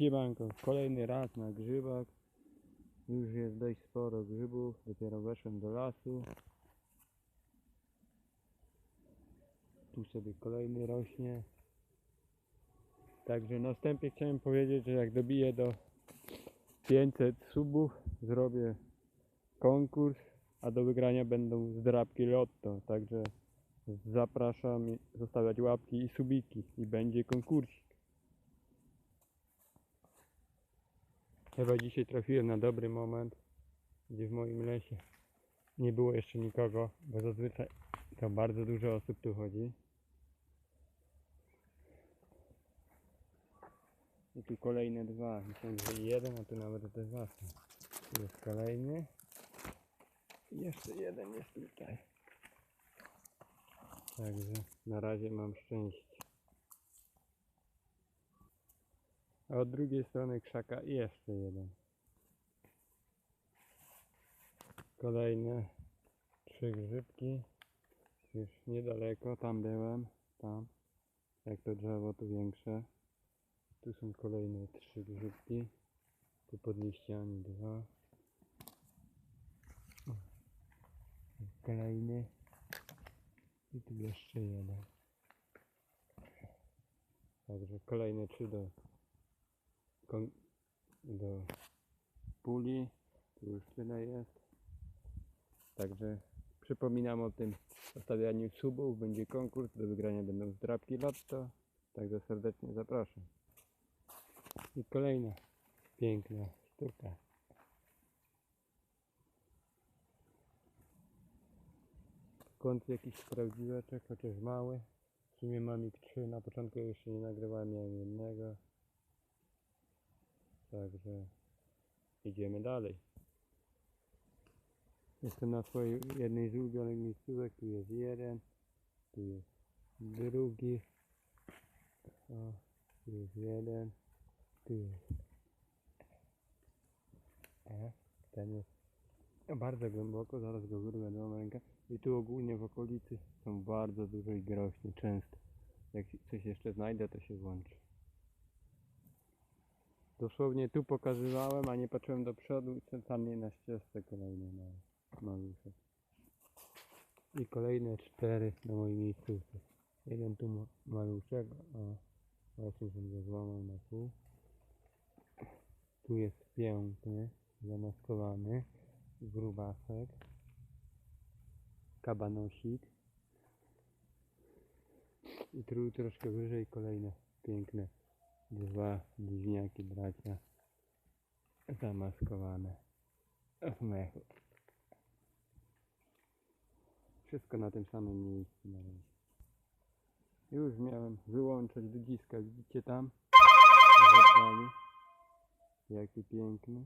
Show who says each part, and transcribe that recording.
Speaker 1: Siemanko, kolejny raz na grzybach. Już jest dość sporo grzybów, dopiero weszłem do lasu. Tu sobie kolejny rośnie. Także na wstępie chciałem powiedzieć, że jak dobiję do 500 subów, zrobię konkurs, a do wygrania będą zdrabki lotto. Także zapraszam zostawiać łapki i subiki i będzie konkursik. Chyba dzisiaj trafiłem na dobry moment, gdzie w moim lesie nie było jeszcze nikogo, bo zazwyczaj to bardzo dużo osób tu chodzi. I tu kolejne dwa. Myślałem, że jeden, a tu nawet dwa są. Tu jest kolejny. I jeszcze jeden jest tutaj. Także na razie mam szczęście. A od drugiej strony krzaka jeszcze jeden. Kolejne trzy grzybki. Już niedaleko, tam byłem, tam. Jak to drzewo, tu większe. Tu są kolejne trzy grzybki. Tu pod liściami dwa. Kolejny. I tu jeszcze jeden. Także kolejne trzy do do puli. Tu już tyle jest. Także przypominam o tym zostawianiu subów. Będzie konkurs. Do wygrania będą zdrabki lotto. Także serdecznie zapraszam. I kolejna piękna sztuka. Kąt jakiś prawdziweczek, chociaż mały. W sumie mam ich trzy. Na początku jeszcze nie nagrywałem, miałem jednego. Także idziemy dalej. Jestem na swojej jednej z ulubionych miejscówek. Tu jest jeden, tu jest drugi. O, tu jest jeden, tu jest. E, ten jest bardzo głęboko, zaraz go wyrwę do rękę. I tu ogólnie w okolicy są bardzo dużo i groźnie, często. Jak coś jeszcze znajdę, to się włączy. Dosłownie tu pokazywałem, a nie patrzyłem do przodu i tam nie na ścieżce kolejne na maluszek. I kolejne cztery na mojej miejscówce. Jeden tu ma- maluszek, a właśnie się go złamał na pół. Tu jest piękny, zamaskowany, grubasek, kabanosik. I tu troszkę wyżej kolejne piękne dwa bliźniaki bracia zamaskowane w mechu. Wszystko na tym samym miejscu. Już miałem wyłączać ludziska, widzicie tam? Oddali. Jaki piękny.